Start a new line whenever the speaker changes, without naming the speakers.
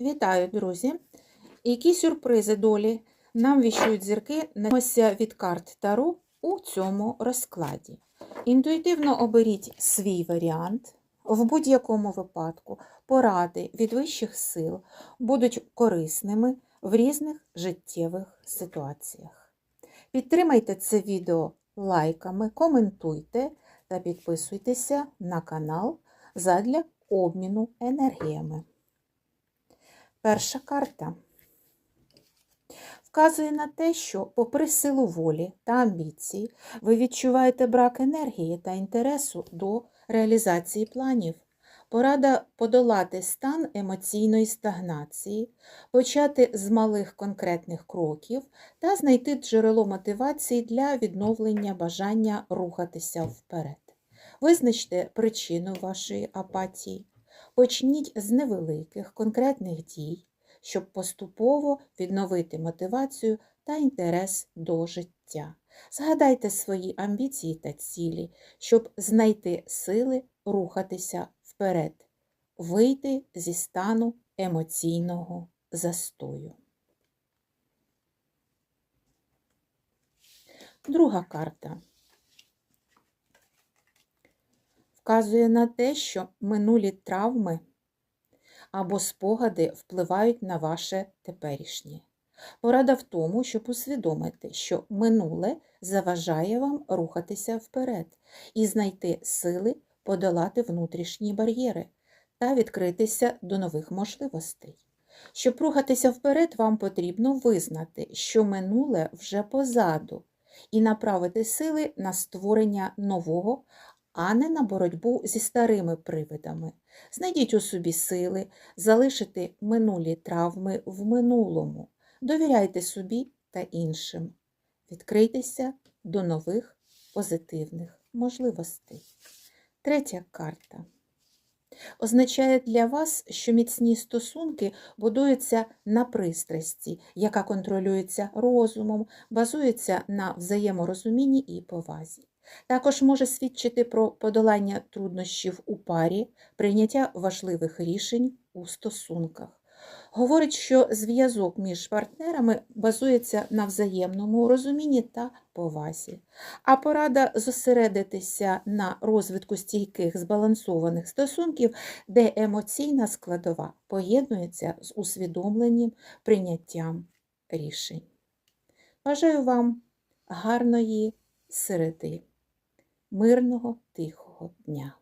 Вітаю, друзі! Які сюрпризи долі нам віщують зірки наносяться від карт Таро у цьому розкладі. Інтуїтивно оберіть свій варіант. В будь-якому випадку поради від вищих сил будуть корисними в різних життєвих ситуаціях. Підтримайте це відео лайками, коментуйте та підписуйтеся на канал задля обміну енергіями. Перша карта вказує на те, що, попри силу волі та амбіції, ви відчуваєте брак енергії та інтересу до реалізації планів. Порада подолати стан емоційної стагнації, почати з малих конкретних кроків та знайти джерело мотивації для відновлення бажання рухатися вперед. Визначте причину вашої апатії. Почніть з невеликих конкретних дій, щоб поступово відновити мотивацію та інтерес до життя. Згадайте свої амбіції та цілі, щоб знайти сили рухатися вперед, вийти зі стану емоційного застою. Друга карта. Вказує на те, що минулі травми або спогади впливають на ваше теперішнє. Порада в тому, щоб усвідомити, що минуле заважає вам рухатися вперед і знайти сили подолати внутрішні бар'єри та відкритися до нових можливостей. Щоб рухатися вперед, вам потрібно визнати, що минуле вже позаду, і направити сили на створення нового а не на боротьбу зі старими привидами. Знайдіть у собі сили, залишити минулі травми в минулому, довіряйте собі та іншим. Відкрийтеся до нових позитивних можливостей. Третя карта. Означає для вас, що міцні стосунки будуються на пристрасті, яка контролюється розумом, базується на взаєморозумінні і повазі. Також може свідчити про подолання труднощів у парі, прийняття важливих рішень у стосунках. Говорить, що зв'язок між партнерами базується на взаємному розумінні та повазі, а порада зосередитися на розвитку стійких збалансованих стосунків, де емоційна складова поєднується з усвідомленням прийняттям рішень. Бажаю вам гарної середи мирного тихого дня.